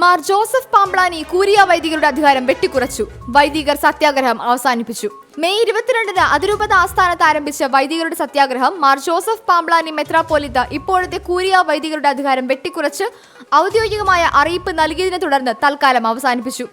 Mar Joseph Pamplany curia വൈദികരുടെ അധികാരം വെട്ടിക്കുറച്ചു. വൈദികർ സത്യാഗ്രഹം അവസാനിപ്പിച്ചു. മെയ് ഇരുപത്തിരണ്ടിന് അതിരൂപത ആസ്ഥാനത്ത് ആരംഭിച്ച വൈദികരുടെ സത്യാഗ്രഹം മാർ ജോസഫ് പാമ്പളാനി മെത്രാപ്പോലിത്ത ഇപ്പോഴത്തെ കൂരിയ വൈദികരുടെ അധികാരം വെട്ടിക്കുറച്ച് ഔദ്യോഗികമായ അറിയിപ്പ് നൽകിയതിനെ തുടർന്ന് തൽക്കാലം അവസാനിപ്പിച്ചു.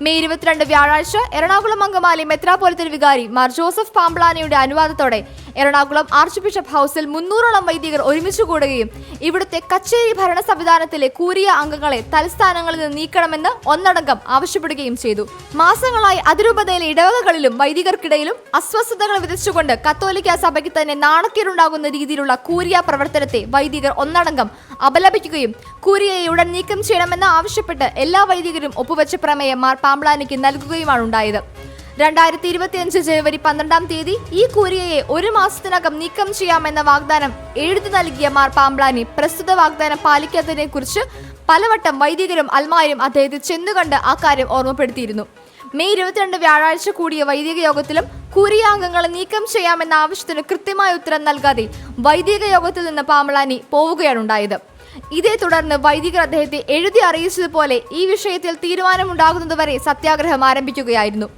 മെയ് ഇരുപത്തിരണ്ട് വ്യാഴാഴ്ച എറണാകുളം അങ്കമാലി മെത്രാപോലിത്തൻ വികാരി മാർ ജോസഫ് പാമ്പ്ലാനയുടെ അനുവാദത്തോടെ എറണാകുളം ആർച്ച് ബിഷപ്പ് ഹൗസിൽ മുന്നൂറോളം വൈദികർ ഒരുമിച്ച് കൂടുകയും ഇവിടുത്തെ കച്ചേരി ഭരണ സംവിധാനത്തിലെ കൂരിയ അംഗങ്ങളെ തലസ്ഥാനങ്ങളിൽ നിന്ന് നീക്കണമെന്ന് ഒന്നടങ്കം ആവശ്യപ്പെടുകയും ചെയ്തു. മാസങ്ങളായി അതിരൂപതയിലെ ഇടവകകളിലും വൈദികർക്കിടയിലും അസ്വസ്ഥതകൾ വിതച്ചുകൊണ്ട് കത്തോലിക്ക സഭയ്ക്ക് തന്നെ നാണക്കേടുണ്ടാകുന്ന രീതിയിലുള്ള കൂരിയ പ്രവർത്തനത്തെ വൈദികർ ഒന്നടങ്കം അപലപിക്കുകയും കൂരിയയെ ഉടൻ നീക്കം ചെയ്യണമെന്ന് ആവശ്യപ്പെട്ട് എല്ലാ വൈദികരും ഒപ്പുവെച്ച പ്രമേയം മാർ പാംബ്ലാനിക്ക് നൽകുകയുമാണ് ഉണ്ടായത് രണ്ടായിരത്തി ഇരുപത്തിയഞ്ച് ജനുവരി പന്ത്രണ്ടാം തീയതി ഈ കൂരിയയെ ഒരു മാസത്തിനകം നീക്കം ചെയ്യാമെന്ന വാഗ്ദാനം എഴുതി നൽകിയ മാർ പാംബ്ലാനി പ്രസ്തുത വാഗ്ദാനം പാലിക്കാത്തതിനെ കുറിച്ച് പലവട്ടം വൈദികരും അൽമാരും അദ്ദേഹത്തെ ചെന്നുകണ്ട് ആ കാര്യം ഓർമ്മപ്പെടുത്തിയിരുന്നു. മെയ് ഇരുപത്തിരണ്ട് വ്യാഴാഴ്ച കൂടിയ വൈദിക യോഗത്തിലും കൂരിയ അംഗങ്ങളെ നീക്കം ചെയ്യാമെന്ന ആവശ്യത്തിന് കൃത്യമായ ഉത്തരം നൽകാതെ വൈദിക യോഗത്തിൽ നിന്ന് പാംബ്ലാനി പോവുകയാണ് ഉണ്ടായത് ഇതേ തുടർന്ന് വൈദികർ അദ്ദേഹത്തെ എഴുതി അറിയിച്ചതുപോലെ ഈ വിഷയത്തിൽ തീരുമാനമുണ്ടാകുന്നതുവരെ സത്യാഗ്രഹം ആരംഭിക്കുകയായിരുന്നു.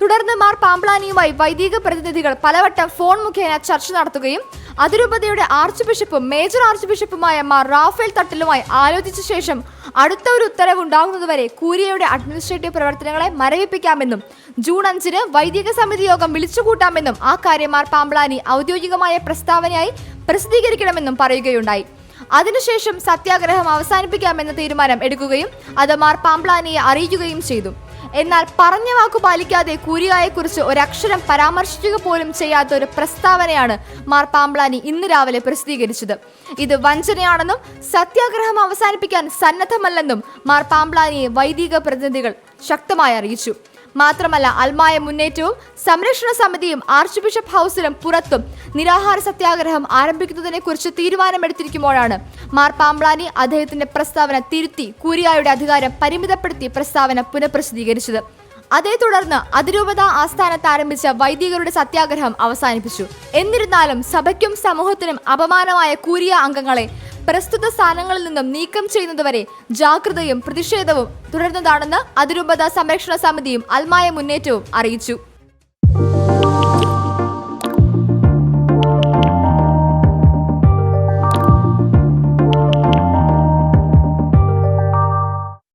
തുടർന്ന് മാർ പാമ്പ്ലാനിയുമായി വൈദിക പ്രതിനിധികൾ പലവട്ടം ഫോൺ മുഖേന ചർച്ച നടത്തുകയും അതിരൂപതയുടെ ആർച്ച് ബിഷപ്പും മേജർ ആർച്ച് ബിഷപ്പുമായ മാർ റാഫേൽ തട്ടിലുമായി ആലോചിച്ച ശേഷം അടുത്ത ഒരു ഉത്തരവ് ഉണ്ടാകുന്നതുവരെ കൂരിയയുടെ അഡ്മിനിസ്ട്രേറ്റീവ് പ്രവർത്തനങ്ങളെ മരവിപ്പിക്കാമെന്നും ജൂൺ അഞ്ചിന് വൈദിക സമിതി യോഗം വിളിച്ചുകൂട്ടാമെന്നും ആ കാര്യം മാർ പാമ്പ്ലാനി ഔദ്യോഗികമായ പ്രസ്താവനയായി പ്രസിദ്ധീകരിക്കണമെന്നും പറയുകയുണ്ടായി. അതിനുശേഷം സത്യാഗ്രഹം അവസാനിപ്പിക്കാമെന്ന തീരുമാനം എടുക്കുകയും അത് മാർ പാംപ്ലാനിയെ അറിയിക്കുകയും ചെയ്തു. എന്നാൽ പറഞ്ഞ വാക്കു പാലിക്കാതെ കൂരിയായെക്കുറിച്ച് ഒരക്ഷരം പരാമർശിക്കുക പോലും ചെയ്യാത്ത ഒരു പ്രസ്താവനയാണ് മാർ പാംപ്ലാനി ഇന്ന് രാവിലെ പ്രസിദ്ധീകരിച്ചത്. ഇത് വഞ്ചനയാണെന്നും സത്യാഗ്രഹം അവസാനിപ്പിക്കാൻ സന്നദ്ധമല്ലെന്നും മാർ പാംപ്ലാനിയെ വൈദിക പ്രതിനിധികൾ ശക്തമായി അറിയിച്ചു. മാത്രമല്ല അൽമായ മുന്നേറ്റവും സംരക്ഷണ സമിതിയും ആർച്ച് ബിഷപ്പ് ഹൗസിലും പുറത്തും നിരാഹാര സത്യാഗ്രഹം ആരംഭിക്കുന്നതിനെ കുറിച്ച് തീരുമാനമെടുത്തിരിക്കുമ്പോഴാണ് മാർ പാംബ്ലാനി അദ്ദേഹത്തിന്റെ പ്രസ്താവന തിരുത്തി കൂരിയായുടെ അധികാരം പരിമിതപ്പെടുത്തി പ്രസ്താവന പുനഃപ്രസിദ്ധീകരിച്ചത്. അതേ തുടർന്ന് അതിരൂപത ആസ്ഥാനത്ത് ആരംഭിച്ച വൈദികരുടെ സത്യാഗ്രഹം അവസാനിപ്പിച്ചു. എന്നിരുന്നാലും സഭയ്ക്കും സമൂഹത്തിനും അപമാനമായ കൂരിയ അംഗങ്ങളെ പ്രസ്തുത സ്ഥാനങ്ങളിൽ നിന്നും നീക്കം ചെയ്യുന്നതുവരെ ജാഗ്രതയും പ്രതിഷേധവും തുടരുന്നതാണെന്ന് അതിരൂപത സംരക്ഷണ സമിതിയും അൽമായ മുന്നേറ്റവും അറിയിച്ചു.